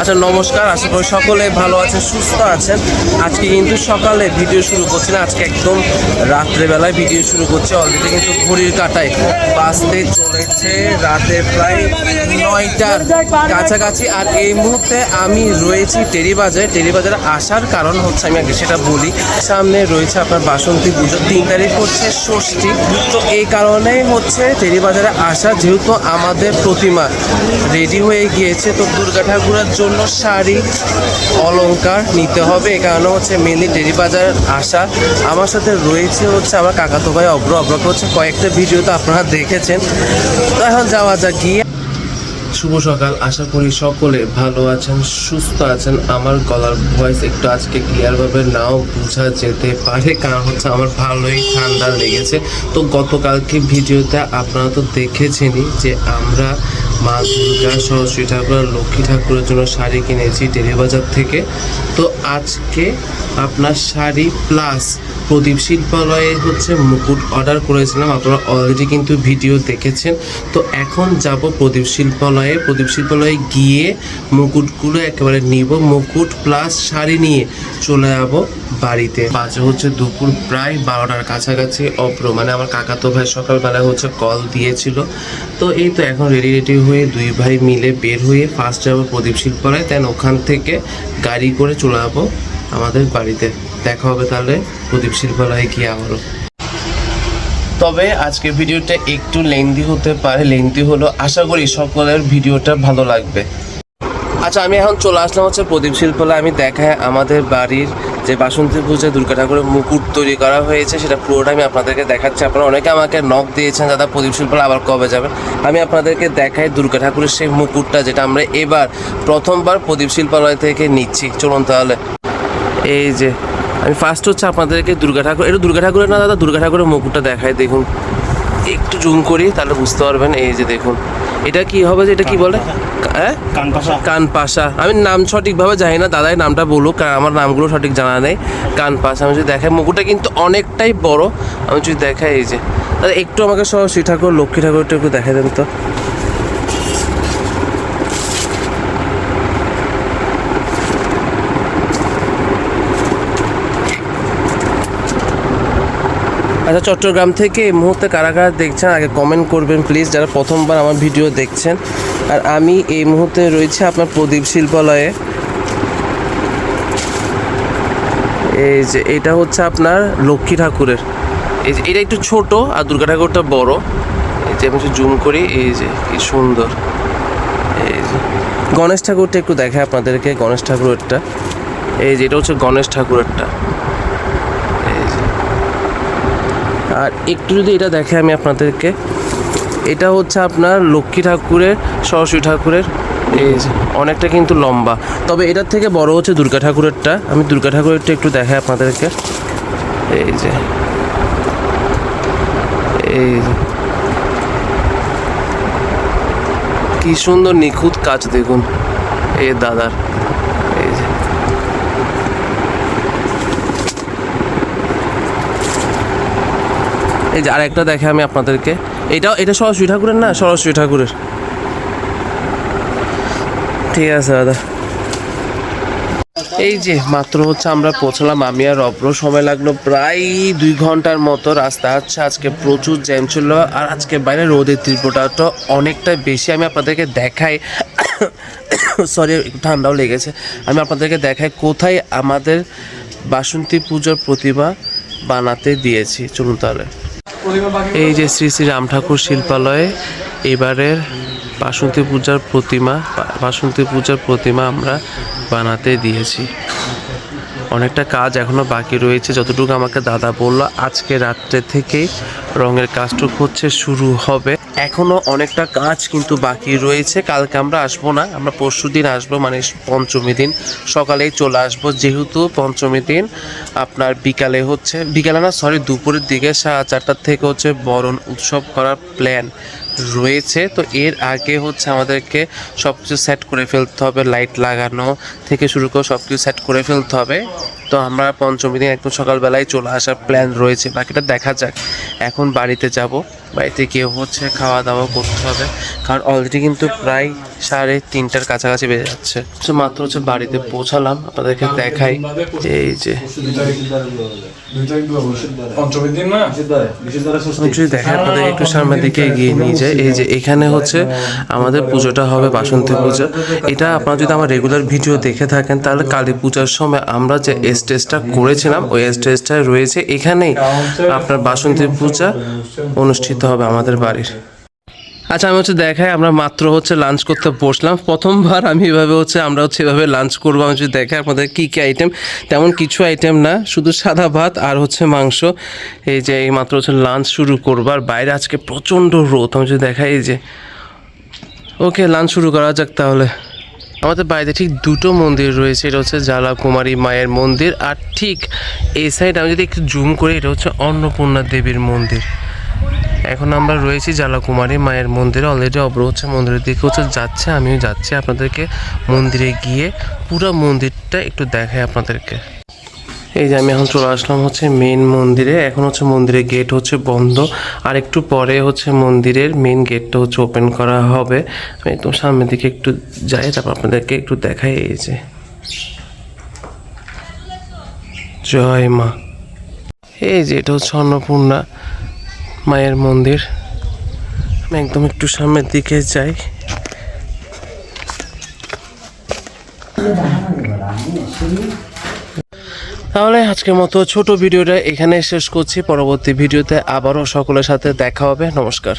আচ্ছা নমস্কার। আশা করি সকলে ভালো আছেন, সুস্থ আছেন। আজকে কিন্তু সকালে ভিডিও শুরু করছি না, আজকে একদম রাত্রেবেলায় ভিডিও শুরু করছে। অলরেডি কিন্তু ঘড়ির কাটায় বাসতে চলেছে রাতে প্রায় নয়টার কাছাকাছি। আর এই মুহূর্তে আমি রয়েছি টেরিবাজারে। টেরিবাজারে আসার কারণ হচ্ছে, আমি আগে সেটা বলি, সামনে রয়েছে আপনার বাসন্তী পুজো। তিন তারিখ হচ্ছে ষষ্ঠী। তো এই কারণেই হচ্ছে টেরিবাজারে আসা, যেহেতু আমাদের প্রতিমা রেডি হয়ে গিয়েছে, তো দুর্গা ঠাকুরের জন্য শাড়ি, অলংকার নিতে হবে। এই কারণে হচ্ছে মেনলি টেরি বাজার আসা। আমার সাথে রয়েছে হচ্ছে আমার কাকাতো ভাই অব্র অব্রকে হচ্ছে কয়েকটা ভিডিও তো আপনারা দেখেছেন। এখন যাওয়া যাক গিয়ে শুভ সকাল। আশা করি সকলে ভালো আছেন, সুস্থ আছেন। আমার গলার ভয়েস একটু আজকে ক্লিয়ারভাবে নাও বোঝা যেতে পারে, কারণ হচ্ছে আমার ভালোই ঠান্ডা লেগেছে। তো গতকালকে ভিডিওতে আপনারা তো দেখেছেনই যে আমরা মা দুর্গা, সরস্বতী ঠাকুর লক্ষ্মী ঠাকুরের জন্য শাড়ি কিনেছি টেলিবাজার থেকে। তো আজকে আপনার শাড়ি প্লাস প্রদীপ শিল্পালয়ে হচ্ছে মুকুট অর্ডার করেছিলাম। আপনারা অলরেডি কিন্তু ভিডিও দেখেছেন। তো এখন যাব প্রদীপ শিল্পালয়ে। প্রদীপ শিল্পালয়ে গিয়ে মুকুটগুলো একেবারে নিব, মুকুট প্লাস শাড়ি নিয়ে চলে যাব বাড়িতে। বাজে হচ্ছে দুপুর প্রায় বারোটার কাছাকাছি অপ্র। মানে আমার কাকাতো ভাই সকালবেলায় হচ্ছে কল দিয়েছিল। তো এই তো এখন রেডি রেডি হয়ে দুই ভাই মিলে বের হয়ে ফার্স্ট যাব প্রদীপ শিল্পালয় দেন ওখান থেকে গাড়ি করে চলে যাব আমাদের বাড়িতে। দেখা হবে তাহলে প্রদীপ শিল্পালয়ে গিয়ে আবারও। তবে আজকে ভিডিওটা একটু লেন্দি হতে পারে লেন্দি হলো আশা করি সকলের ভিডিওটা ভালো লাগবে। আচ্ছা আমি এখন চলে আসলাম হচ্ছে প্রদীপ শিল্পালয়। আমি দেখায় আমাদের বাড়ির যে বাসন্তী পূজা দুর্গা ঠাকুরের মুকুট তৈরি করা হয়েছে, সেটা পুরোটা আমি আপনাদেরকে দেখাচ্ছি। আপনারা অনেকে আমাকে নখ দিয়েছেন, দাদা, প্রদীপ শিল্পালয় আবার কবে যাবেন আমি আপনাদেরকে দেখাই দুর্গা ঠাকুরের সেই মুকুটটা, যেটা আমরা এবার প্রথমবার প্রদীপ শিল্পালয় থেকে নিচ্ছি। চলুন তাহলে। এই যে আমি ফার্স্ট হচ্ছে আপনাদেরকে দুর্গা ঠাকুর এটা দুর্গা ঠাকুরের না দাদা দুর্গা ঠাকুরের মুকুটটা দেখায় দেখুন। একটু জুম করি তাহলে বুঝতে পারবেন এই যে দেখুন। এটা কি হবে যে এটা কি বলে? হ্যাঁ? কানপাশা। আমি নাম সঠিকভাবে জানি না দাদাই নামটা বলুক কারণ আমার নামগুলো সঠিক জানা নেই। কানপাশা আমি যদি দেখাই মুকুটটা কিন্তু অনেকটাই বড়। আমি যদি দেখাই এই যে। দাদা একটু আমাকে সহ শ্রী ঠাকুর লক্ষ্মী ঠাকুরটা একটু দেখাই দেন তো। আচ্ছা চট্টগ্রাম থেকে এই মুহূর্তে কারা কারা দেখছেন, আগে কমেন্ট করবেন প্লিজ যারা প্রথমবার আমার ভিডিও দেখছেন। আর আমি এই মুহূর্তে রয়েছে আপনার প্রদীপ শিল্পালয়ে। এই যে, এটা হচ্ছে আপনার লক্ষ্মী ঠাকুরের। এই যে, এটা একটু ছোট, আর দুর্গা ঠাকুরটা বড়। এই যে, আমি জুম করি, এই যে, কি সুন্দর। এই যে, গণেশ ঠাকুরটা একটু দেখায় আপনাদেরকে, গণেশ ঠাকুরেরটা এই যে, এটা হচ্ছে গণেশ ঠাকুরেরটা আর একটু যদি এটা দেখে আমি আপনাদেরকে, এটা হচ্ছে আপনার লক্ষ্মী ঠাকুরের, সরস্বতী ঠাকুরের, এই অনেকটা কিন্তু লম্বা। তবে এটার থেকে বড় হচ্ছে দুর্গা ঠাকুরেরটা। আমি দুর্গা ঠাকুরেরটা একটু দেখাই আপনাদেরকে। এই যে, এই কি সুন্দর নিখুঁত কাজ দেখুন, এ দাদার। এই যে আরেকটা দেখে আমি আপনাদেরকে। এটাও এটা সরস্বতী ঠাকুরের না? সরস্বতী ঠাকুরের। ঠিক আছে, দাদা। এই যে, মাত্র হচ্ছে আমরা পৌঁছলাম। আমি আর অব্র, সময় লাগল প্রায় দুই ঘণ্টার মতো রাস্তা হচ্ছে। আজকে প্রচুর জ্যাম ছিল আর আজকে বাইরে রোদের তীব্রতাটা অনেকটা বেশি। আমি আপনাদেরকে দেখাই। সরি ঠান্ডাও লেগেছে। আমি আপনাদেরকে দেখাই কোথায় আমাদের বাসন্তী পুজোর প্রতিমা বানাতে দিয়েছি। চলুন তাহলে। এই যে শ্রী শ্রী রাম ঠাকুর শিল্পালয়ে এবারের বাসন্তী পূজার প্রতিমা বাসন্তী পূজার প্রতিমা আমরা বানাতে দিয়েছি। অনেকটা কাজ এখনও বাকি রয়েছে, যতটুকু আমাকে দাদা বলল, আজকে রাত্রে থেকেই রঙের কাজটুকু হচ্ছে শুরু হবে। এখনও অনেকটা কাজ কিন্তু বাকি রয়েছে। কালকে আমরা আসব না, আমরা পরশু দিন আসব মানে পঞ্চমী দিন। সকালেই চলে আসব, যেহেতু পঞ্চমী দিন, আপনার বিকালে হচ্ছে, বিকালে না সরি দুপুরের দিকে সাড়ে চারটার থেকে হচ্ছে বরণ উৎসব করার প্ল্যান রয়েছে। তো এর আগে হচ্ছে আমাদেরকে সব কিছু সেট করে ফেলতে হবে লাইট লাগানো থেকে শুরু করে সব কিছু সেট করে ফেলতে হবে। তো আমরা পঞ্চমী দিন একদম সকালবেলায় চলে আসার প্ল্যান রয়েছে, বাকিটা দেখা যাক। এখন বাড়িতে যাব, বাড়িতে গিয়ে হচ্ছে খাওয়া দাওয়া করতে হবে। কারণ অলরেডি কিন্তু প্রায় সাড়ে তিনটার কাছাকাছি বেজে যাচ্ছে। তো মাত্র হচ্ছে বাড়িতে পৌঁছালাম আপনাদেরকে দেখাই। এই যে। যদি দেখেন আপনাদের একটু সামনের দিকে এগিয়ে নিয়ে যায় এই যে এখানে হচ্ছে আমাদের পুজোটা হবে বাসন্তী পূজা। এটা আপনারা যদি আমার রেগুলার ভিডিও দেখে থাকেন তাহলে কালী পূজার সময় আমরা যে স্টেজটা করেছিলাম ওই স্টেজটা রয়েছে। এখানেই আপনার বাসন্তী পূজা অনুষ্ঠিত হবে আমাদের বাড়ির। আচ্ছা আমি হচ্ছে দেখাই, আমরা মাত্র হচ্ছে লাঞ্চ করতে বসলাম। প্রথমবার আমি এভাবে হচ্ছে, আমরা হচ্ছে এভাবে লাঞ্চ করব। আমি যদি দেখাই আপনাদের কী কী আইটেম তেমন কিছু আইটেম না, শুধু সাদা ভাত আর হচ্ছে মাংস। এই যে এই মাত্র হচ্ছে লাঞ্চ শুরু করব। আর বাইরে আজকে প্রচণ্ড রোদ। আমি যদি দেখাই, এই যে, ওকে লাঞ্চ শুরু করা যাক তাহলে। আমাদের বাড়িতে ঠিক দুটো মন্দির রয়েছে। এটা হচ্ছে জ্বালা কুমারী মায়ের মন্দির। আর ঠিক এই সাইড আমি যদি একটু জুম করি, এটা হচ্ছে অন্নপূর্ণা দেবীর মন্দির। এখন আমরা রয়েছি জ্বালাকুমারী মায়ের মন্দিরে। অলরেডি অব্র হচ্ছে মন্দিরের দিকে হচ্ছে যাচ্ছে, আমিও যাচ্ছি আপনাদেরকে মন্দিরে গিয়ে পুরো মন্দিরটা একটু দেখাই আপনাদেরকে। এই যে আমি এখন চলে আসলাম হচ্ছে মেন মন্দিরে। এখন হচ্ছে মন্দিরের গেট হচ্ছে বন্ধ। আর একটু পরে হচ্ছে মন্দিরের মেন গেটটা হচ্ছে ওপেন করা হবে। আমি একদম সামনের দিকে একটু যাই, তারপর আপনাদেরকে একটু দেখাই এই যে। জয় মা। এই যে এটা হচ্ছে অন্নপূর্ণা। মায়ের মন্দির। আমি একদম একটু সামনের দিকে যাই। তাহলে আজকের মতো ছোট ভিডিওটা এখানে শেষ করছি। পরবর্তী ভিডিওতে আবারও সকলের সাথে দেখা হবে। নমস্কার।